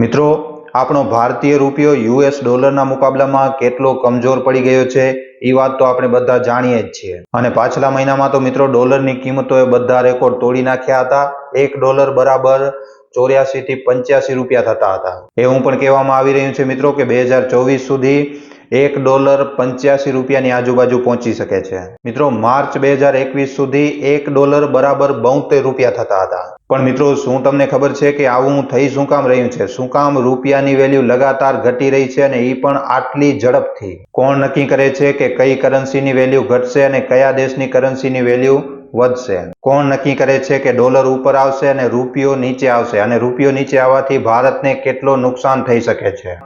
મિત્રો, આપણો ભારતીય રૂપિયો યુએસ ડોલરના મુકાબલામાં કેટલો કમજોર પડી ગયો છે, એ વાત તો આપણે બધા જાણીએ જ છીએ. અને પાછલા મહિનામાં તો મિત્રો, ડોલરની કિંમતોએ બધા રેકોર્ડ તોડી નાખ્યા હતા. એક ડોલર બરાબર ચોર્યાસી થી પંચ્યાસી રૂપિયા થતા હતા. એવું પણ કહેવામાં આવી રહ્યું છે મિત્રો કે બે હજાર ચોવીસ સુધી એક ડોલર પંચ્યાસી રૂપિયાની આજુબાજુ પહોંચી શકે છે. મિત્રો, માર્ચ બે હજાર એકવીસ સુધી એક ડોલર બરાબર બોતેર રૂપિયા થતા હતા. પણ મિત્રો, શું તમને ખબર છે કે આવું થઈ શું કામ રહ્યું છે? શું કામ રૂપિયાની વેલ્યુ લગાતાર ઘટી રહી છે અને એ પણ આટલી ઝડપથી? કોણ નક્કી કરે છે કે કઈ કરન્સીની વેલ્યુ ઘટશે અને કયા દેશની કરન્સીની વેલ્યુ વધશે? કોણ નક્કી કરે છે કે ડોલર ઉપર આવશે અને રૂપિયો નીચે આવશે? અને રૂપિયો નીચે આવવાથી ભારતને કેટલો નુકસાન થઈ શકે છે?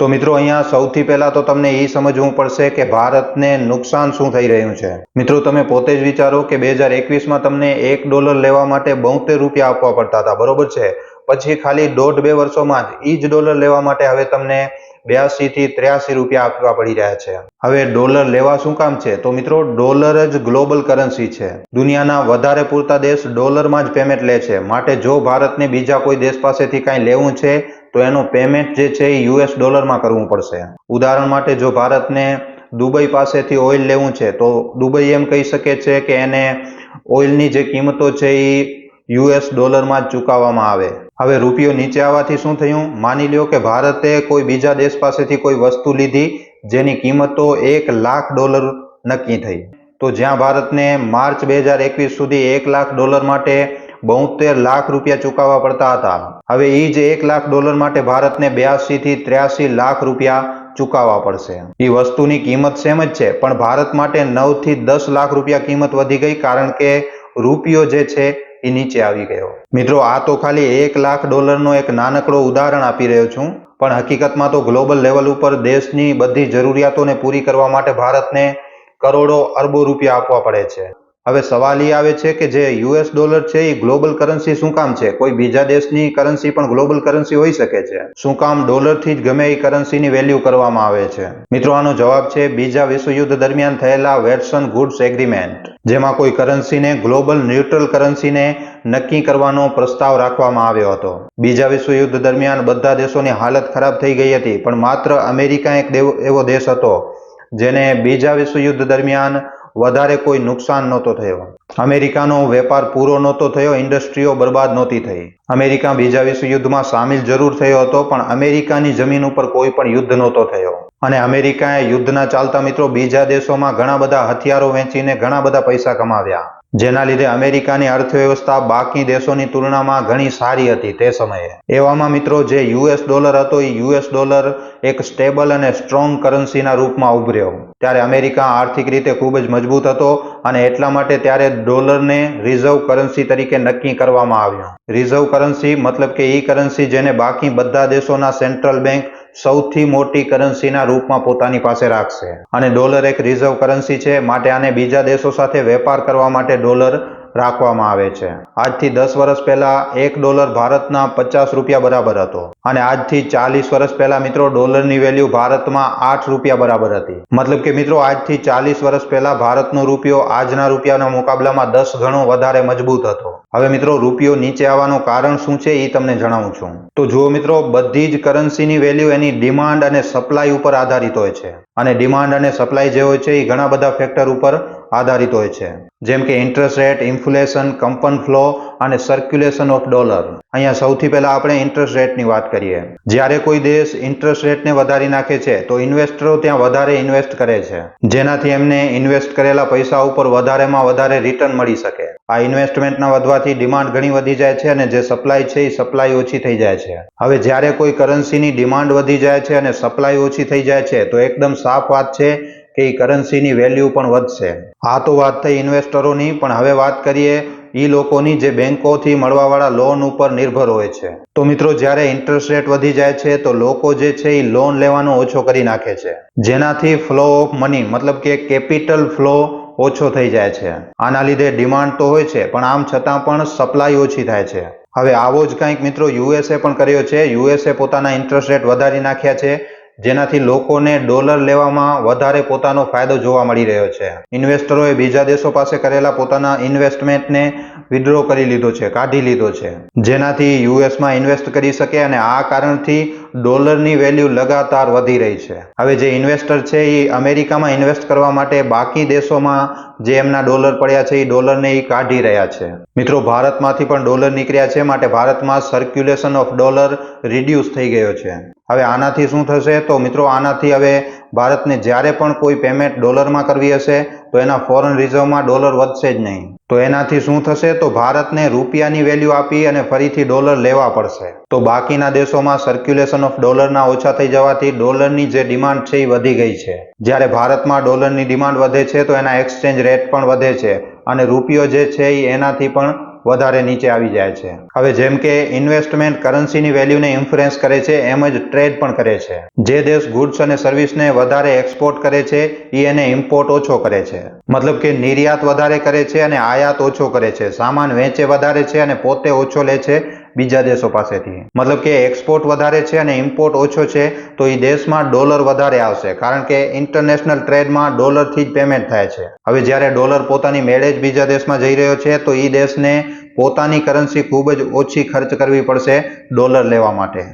તો મિત્રો અહીંયા સૌથી પહેલા તો તમને એ સમજવું પડશે કે ભારતને નુકસાન શું થઈ રહ્યું છે. મિત્રો તમે પોતે જ વિચારો કે બે હજાર એકવીસમાં તમને એક ડોલર લેવા માટે બોતેર રૂપિયા આપવા પડતા હતા. બરોબર છે? પછી ખાલી દોઢ બે વર્ષોમાં જ એ જ ડોલર લેવા માટે હવે તમને બ્યાસી થી ત્ર્યાસી રૂપિયા આપવા પડી રહ્યા છે. હવે ડોલર લેવા શું કામ છે? તો મિત્રો ડોલર જ ગ્લોબલ કરન્સી છે. દુનિયાના વધારે પૂરતા દેશ ડોલરમાં જ પેમેન્ટ લે છે. માટે જો ભારતને બીજા કોઈ દેશ પાસેથી કાંઈ લેવું છે તો એનું પેમેન્ટ જે છે એ યુએસ ડોલરમાં કરવું પડશે. ઉદાહરણ માટે જો ભારતને દુબઈ પાસેથી ઓઇલ લેવું છે, તો દુબઈ એમ કહી શકે છે કે એને ઓઇલની જે કિંમતો છે એ યુએસ ડોલરમાં જ ચૂકવવામાં આવે. હવે રૂપિયો નીચે આવવાથી શું થયું? માની લ્યો કે ભારતે કોઈ બીજા દેશ પાસેથી કોઈ વસ્તુ લીધી, જેની કિંમતો એક લાખ ડોલર નક્કી થઈ. તો જ્યાં ભારતને માર્ચ બે હજાર એકવીસ સુધી એક લાખ ડોલર માટે બોતેર લાખ રૂપિયા ચૂકવવા પડતા હતા. હવે એ જ એક લાખ ડોલર માટે ભારતને બ્યાસી થી ત્ર્યાસી લાખ રૂપિયા ચૂકવવા પડશે. એ વસ્તુની કિંમત સેમ જ છે, પણ ભારત માટે નવથી દસ લાખ રૂપિયા કિંમત વધી ગઈ કારણ કે રૂપિયો જે છે એ નીચે આવી ગયો. મિત્રો, આ તો ખાલી એક લાખ ડોલરનો એક નાનકડો ઉદાહરણ આપી રહ્યો છું, પણ હકીકતમાં તો ગ્લોબલ લેવલ ઉપર દેશની બધી જરૂરિયાતોને પૂરી કરવા માટે ભારતને કરોડો અરબો રૂપિયા આપવા પડે છે. હવે સવાલ એ આવે છે કે જે યુએસ ડોલર છે એ ગ્લોબલ કરન્સી શું કામ છે? કોઈ બીજા દેશની કરન્સી પણ ગ્લોબલ કરન્સી હોઈ શકે છે. શું કામ ડોલરથી જ ગમે એ કરન્સીની વેલ્યુ કરવામાં આવે છે? મિત્રો, આનો જવાબ છે બીજા વિશ્વયુદ્ધ દરમિયાન થયેલા વેટસન ગુડ્સ એગ્રીમેન્ટ, જેમાં કોઈ કરન્સીને ગ્લોબલ ન્યુટ્રલ કરન્સીને નક્કી કરવાનો પ્રસ્તાવ રાખવામાં આવ્યો હતો. બીજા વિશ્વયુદ્ધ દરમિયાન બધા દેશોની હાલત ખરાબ થઈ ગઈ હતી, પણ માત્ર અમેરિકા એક એવો દેશ હતો, જેને બીજા વિશ્વયુદ્ધ દરમિયાન વધારે કોઈ નુકસાન નહોતો થયો. અમેરિકાનો વેપાર પૂરો નહોતો થયો, ઇન્ડસ્ટ્રીઓ બરબાદ નહોતી થઈ. અમેરિકા બીજા વિશ્વયુદ્ધમાં સામેલ જરૂર થયો હતો, પણ અમેરિકાની જમીન ઉપર કોઈ પણ યુદ્ધ નહોતો થયો. અને અમેરિકાએ યુદ્ધના ચાલતા મિત્રો બીજા દેશોમાં ઘણા બધા હથિયારો વેચીને ઘણા બધા પૈસા કમાવ્યા. જેના લીધે અમેરિકાની અર્થવ્યવસ્થા બાકી દેશોની તુલનામાં ઘણી સારી હતી તે સમયે. એવામાં મિત્રો, જે યુએસ ડોલર હતો, એ યુએસ ડોલર એક સ્ટેબલ અને સ્ટ્રોંગ કરન્સીના રૂપમાં ઉભર્યો. ત્યારે અમેરિકા આર્થિક રીતે ખૂબ જ મજબૂત હતો અને એટલા માટે ત્યારે ડોલરને રિઝર્વ કરન્સી તરીકે નક્કી કરવામાં આવ્યું. રિઝર્વ કરન્સી મતલબ કે એ કરન્સી જેને બાકી બધા દેશોના સેન્ટ્રલ બેંક સૌથી મોટી કરન્સીના રૂપમાં પોતાની પાસે રાખશે. અને ડોલર એક રિઝર્વ કરન્સી છે, માટે આને બીજા દેશો સાથે વેપાર કરવા માટે ડોલર રાખવામાં આવે છે. આજથી દસ વર્ષ પહેલા એક ડોલર ભારતના પચાસ રૂપિયા બરાબર હતો અને આજથી ચાલીસ વર્ષ પહેલા મિત્રો ડોલરની વેલ્યુ ભારતમાં આઠ રૂપિયા બરાબર હતી. મતલબ કે મિત્રો આજથી ચાલીસ વર્ષ પહેલા ભારતનો રૂપિયો આજના રૂપિયાના મુકાબલામાં દસ ગણો વધારે મજબૂત હતો. હવે મિત્રો રૂપિયો નીચે આવવાનું કારણ શું છે એ તમને જણાવું છું. તો જુઓ મિત્રો, બધી જ કરન્સીની વેલ્યુ એની ડિમાન્ડ અને સપ્લાય ઉપર આધારિત હોય છે. અને ડિમાન્ડ અને સપ્લાય જે હોય છે એ ઘણા બધા ફેક્ટર ઉપર આધારિત હોય છે. જેમ કે ઇન્ટરેસ્ટ રેટ ઇન્ફ્લેશન કંપન ફ્લો અને સર્ક્યુલેશન ઓફ ડોલર અહીંયા સૌથી પહેલા આપણે ઇન્ટરેસ્ટ રેટની વાત કરીએ. જ્યારે કોઈ દેશ ઇન્ટરેસ્ટ રેટને વધારી નાખે છે, તો ઇન્વેસ્ટરો ત્યાં વધારે ઇન્વેસ્ટ કરે છે. જેનાથી એમને ઇન્વેસ્ટ કરેલા પૈસા ઉપર વધારેમાં વધારે રિટર્ન મળી શકે. આ ઇન્વેસ્ટમેન્ટના વધવાથી ડિમાન્ડ ઘણી વધી જાય છે અને જે સપ્લાય છે એ સપ્લાય ઓછી થઈ જાય છે. હવે જ્યારે કોઈ કરન્સીની ડિમાન્ડ વધી જાય છે અને સપ્લાય ઓછી થઈ જાય છે, તો એકદમ સાફ વાત છે એ કરન્સીની વેલ્યુ પણ વધશે. આ તો વાત થઈ ઇન્વેસ્ટરોની પણ હવે વાત કરીએ એ લોકોની જે બેંકોથી મળવાવાળા લોન ઉપર નિર્ભર હોય છે. તો મિત્રો, જ્યારે ઇન્ટરેસ્ટ રેટ વધી જાય છે, તો લોકો જે છે એ લોન લેવાનો ઓછો કરી નાખે છે. જેનાથી ફ્લો ઓફ મની મતલબ કે કેપિટલ ફ્લો ઓછો થઈ જાય છે. આના લીધે ડિમાન્ડ તો હોય છે, પણ આમ છતાં પણ સપ્લાય ઓછી થાય છે. હવે આવો જ કંઈક મિત્રો યુએસએ પણ કર્યો છે. યુએસએ પોતાના ઇન્ટરેસ્ટ રેટ વધારી નાખ્યા છે. જેનાથી લોકોને ડોલર લેવામાં વધારે પોતાનો ફાયદો જોવા મળી રહ્યો છે. ઇન્વેસ્ટરોએ બીજા દેશો પાસે કરેલા પોતાના ઇન્વેસ્ટમેન્ટને વિડ્રો કરી લીધો છે, કાઢી લીધો છે. જેનાથી યુએસમાં ઇન્વેસ્ટ કરી શકે અને આ કારણથી ડોલરની વેલ્યુ લગાતાર વધી રહી છે. હવે જે ઇન્વેસ્ટર છે, એ અમેરિકામાં ઇન્વેસ્ટ કરવા માટે બાકી દેશોમાં જે એમના ડોલર પડ્યા છે, એ ડોલરને એ કાઢી રહ્યા છે. મિત્રો, ભારતમાંથી પણ ડોલર નીકળ્યા છે, માટે ભારતમાં સર્ક્યુલેશન ઓફ ડોલર રિડ્યુસ થઈ ગયો છે. હવે આનાથી શું થશે? તો મિત્રો, આનાથી હવે ભારતને જ્યારે પણ કોઈ પેમેન્ટ ડોલરમાં કરવી હશે, તો એના ફોરેન રિઝર્વમાં ડોલર વધશે જ નહીં. તો એનાથી શું થશે? તો ભારતને રૂપિયાની વેલ્યુ આપી અને ફરીથી ડોલર લેવા પડશે. તો બાકીના દેશોમાં સર્ક્યુલેશન ઓફ ડોલરના ઓછા થઈ જવાથી ડોલરની જે ડિમાન્ડ છે એ વધી ગઈ છે. જ્યારે ભારતમાં ડોલરની ડિમાન્ડ વધે છે, તો એના એક્સચેન્જ રેટ પણ વધે છે. અને રૂપિયો જે છે એ એનાથી પણ વધારે નીચે આવી જાય છે. હવે જેમ કે ઇન્વેસ્ટમેન્ટ કરન્સીની વેલ્યુને ઇન્ફ્લુએન્સ કરે છે, એમ જ ટ્રેડ પણ કરે છે. જે દેશ ગુડ્સ અને સર્વિસને વધારે એક્સપોર્ટ કરે છે એ એને ઇમ્પોર્ટ ઓછો કરે છે. મતલબ કે નિર્યાત વધારે કરે છે અને આયાત ઓછો કરે છે. સામાન વેચે વધારે છે અને પોતે ઓછો લે છે બીજા દેશો પાસેથી. મતલબ કે એક્સપોર્ટ વધારે છે અને ઇમ્પોર્ટ ઓછો છે, તો એ દેશમાં ડોલર વધારે આવશે. કારણ કે ઇન્ટરનેશનલ ટ્રેડમાં ડોલરથી જ પેમેન્ટ થાય છે. હવે જ્યારે ડોલર પોતાની મેળે જ બીજા દેશમાં જઈ રહ્યો છે, તો એ દેશને પોતાની કરન્સી ખૂબ જ ઓછી ખર્ચ કરવી પડશે ડોલર લેવા માટે.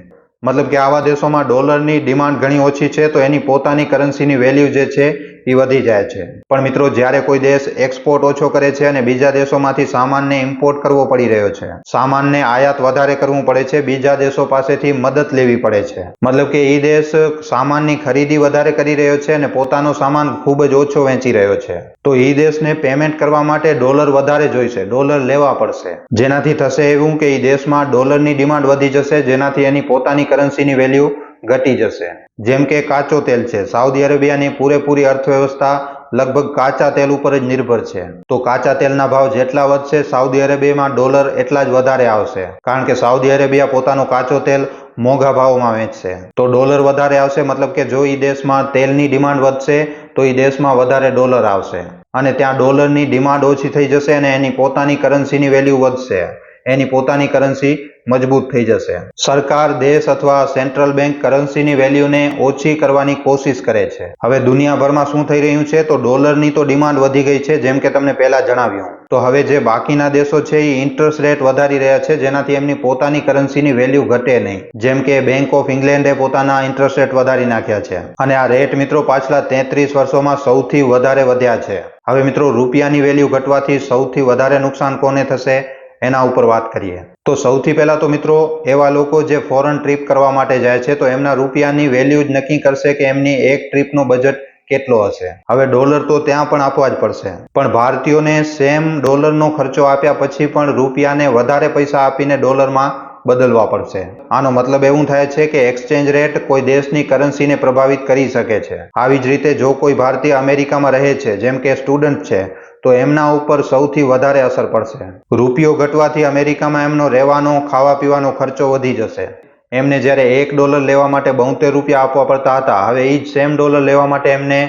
મતલબ કે આવા દેશોમાં ડોલરની ડિમાન્ડ ઘણી ઓછી છે, તો એની પોતાની કરન્સીની વેલ્યુ જે છે એ વધી જાય છે. પણ મિત્રો, જ્યારે કોઈ દેશ એક્સપોર્ટ ઓછો કરે છે અને બીજા દેશોમાંથી સામાનને ઇમ્પોર્ટ કરવો પડી રહ્યો છે, સામાનને આયાત વધારે કરવું પડે છે, બીજા દેશો પાસેથી મદદ લેવી પડે છે. મતલબ કે એ દેશ સામાનની ખરીદી વધારે કરી રહ્યો છે અને પોતાનો સામાન ખૂબ જ ઓછો વેચી રહ્યો છે. તો એ દેશને પેમેન્ટ કરવા માટે ડોલર વધારે જોઈશે ડોલર લેવા પડશે. જેનાથી થશે એવું કે એ દેશમાં ડોલરની ડિમાન્ડ વધી જશે, જેનાથી એની પોતાની કરન્સીની વેલ્યુ ઘટી જશે. જેમ કે કાચો તેલ છે. સાઉદી અરેબિયાની પૂરેપૂરી અર્થવ્યવસ્થા લગભગ કાચા તેલ ઉપર જ નિર્ભર છે. તો કાચા તેલના ભાવ જેટલા વધશે, સાઉદી અરેબિયામાં ડોલર એટલા જ વધારે આવશે. કારણ કે સાઉદી અરેબિયા પોતાનું કાચો તેલ મોંઘા ભાવમાં વેચશે. તો ડોલર વધારે આવશે મતલબ કે જો એ દેશમાં તેલની ડિમાન્ડ વધશે, તો એ દેશમાં વધારે ડોલર આવશે. અને ત્યાં ડોલરની ડિમાન્ડ ઓછી થઈ જશે અને એની પોતાની કરન્સીની વેલ્યુ વધશે. એની પોતાની કરન્સી મજબૂત થઈ જશે. સરકાર, દેશ અથવા સેન્ટ્રલ બેંક કરન્સીની વેલ્યુને ઓછી કરવાની કોશિશ કરે છે. હવે દુનિયાભરમાં શું થઈ રહ્યું છે? તો ડોલરની તો ડિમાન્ડ વધી ગઈ છે, જેમ કે તમને પહેલા જણાવ્યું. તો હવે જે બાકીના દેશો છે એ ઇન્ટરેસ્ટ રેટ વધારી રહ્યા છે, જેનાથી એમની પોતાની કરન્સીની વેલ્યુ ઘટે નહીં. જેમ કે બેંક ઓફ ઇંગ્લેન્ડે પોતાના ઇન્ટરેસ્ટ રેટ વધારી નાખ્યા છે. અને આ રેટ મિત્રો પાછલા તેત્રીસ વર્ષોમાં સૌથી વધારે વધ્યા છે. હવે મિત્રો, રૂપિયાની વેલ્યુ ઘટવાથી સૌથી વધારે નુકસાન કોને થશે? એના ઉપર વાત કરીએ. તો સૌથી પહેલા તો મિત્રો, એવા લોકો જે ફોરેન ટ્રીપ કરવા માટે જાય છે, તો એમના રૂપિયાની વેલ્યુ જ નક્કી કરશે કે એમની એક ટ્રીપનો બજેટ કેટલો હશે. હવે ડોલર તો ત્યાં પણ આપવા જ પડશે. પણ ભારતીયોને સેમ ડોલરનો ખર્ચો આપ્યા પછી પણ રૂપિયાને વધારે પૈસા આપીને ડોલરમાં બદલવા પડશે. આનો મતલબ એવું થાય છે કે એક્સચેન્જ રેટ કોઈ દેશની કરન્સીને પ્રભાવિત કરી શકે છે. આવી જ રીતે જો કોઈ ભારતીય અમેરિકામાં રહે છે, જેમ કે સ્ટુડન્ટ છે તો એમના ઉપર સૌથી વધારે અસર પડશે. રૂપિયો ઘટવાથી અમેરિકામાં એમનો રહેવાનો ખાવા પીવાનો ખર્ચો વધી જશે. એમને જ્યારે એક ડોલર લેવા માટે બોતેર રૂપિયા આપવા પડતા હતા, હવે એ જ સેમ ડોલર લેવા માટે એમને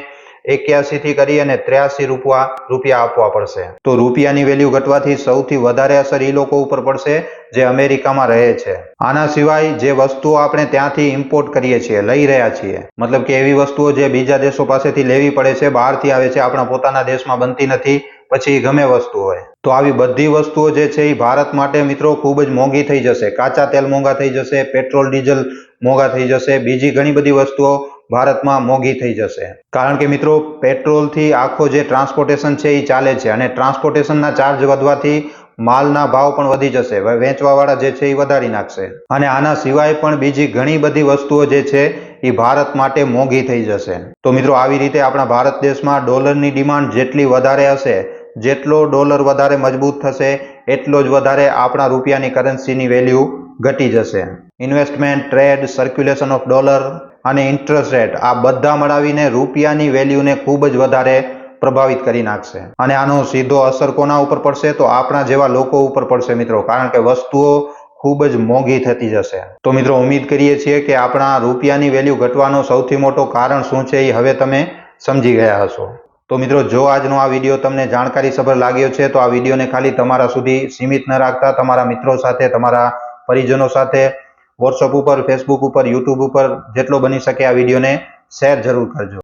એક્યાસી થી કરી અને ત્ર્યાસી રૂપિયા રૂપિયા આપવા પડશે. તો રૂપિયાની વેલ્યુ ઘટવાથી સૌથી વધારે અસર એ લોકો ઉપર પડશે, જે અમેરિકામાં રહે છે. આના સિવાય જે વસ્તુઓ આપણે ત્યાંથી ઇમ્પોર્ટ કરીએ છીએ, લઈ રહ્યા છીએ, મતલબ કે એવી વસ્તુઓ જે બીજા દેશો પાસેથી લેવી પડે છે, બહારથી આવે છે, આપણા પોતાના દેશમાં બનતી નથી, પછી ગમે વસ્તુ હોય. તો આવી બધી વસ્તુઓ જે છે એ ભારત માટે મિત્રો ખૂબ જ મોંઘી થઈ જશે. કાચા તેલ મોંઘા થઈ જશે, પેટ્રોલ, ડીઝલ મોંઘા થઈ જશે, બીજી ઘણી બધી વસ્તુઓ ભારતમાં મોંઘી થઈ જશે. કારણ કે મિત્રો, પેટ્રોલથી આખો જે ટ્રાન્સપોર્ટેશન છે એ ચાલે છે અને ટ્રાન્સપોર્ટેશનના ચાર્જ વધવાથી માલના ભાવ પણ વધી જશે. વેચવાવાળા જે છે એ વધારી નાખશે. અને આના સિવાય પણ બીજી ઘણી બધી વસ્તુઓ જે છે એ ભારત માટે મોંઘી થઈ જશે. તો મિત્રો, આવી રીતે આપણા ભારત દેશમાં ડોલરની ડિમાન્ડ જેટલી વધારે હશે, જેટલો ડોલર વધારે મજબૂત થશે, એટલો જ વધારે આપણા રૂપિયાની કરન્સીની વેલ્યુ ઘટી જશે. Investment, trade, circulation of dollar અને ઇન્ટરેસ્ટ રેટ આ બધા મળાવીને રૂપિયાની વેલ્યુને ખૂબ જ વધારે પ્રભાવિત કરી નાખશે. અને આનો સીધો અસર કોના ઉપર પડશે? તો આપણા જેવા લોકો ઉપર પડશે મિત્રો. કારણ કે વસ્તુઓ ખૂબ જ મોંઘી થતી જશે. તો મિત્રો ઉમ્મીદ કરીએ છીએ કે આપણા રૂપિયાની વેલ્યુ ઘટવાનો સૌથી મોટો કારણ શું છે એ હવે તમે સમજી ગયા હશો. તો મિત્રો, જો આજનો આ વીડિયો તમને જાણકારીસભર લાગ્યો છે, તો આ વિડીયોને ખાલી તમારા સુધી સીમિત ન રાખતા. તમારા મિત્રો સાથે, તમારા પરિજનો સાથે વોટ્સઅપ ઉપર ફેસબુક ઉપર યુટ્યુબ ઉપર જેટલો બની શકે આ વિડીયોને શેર જરૂર કરજો.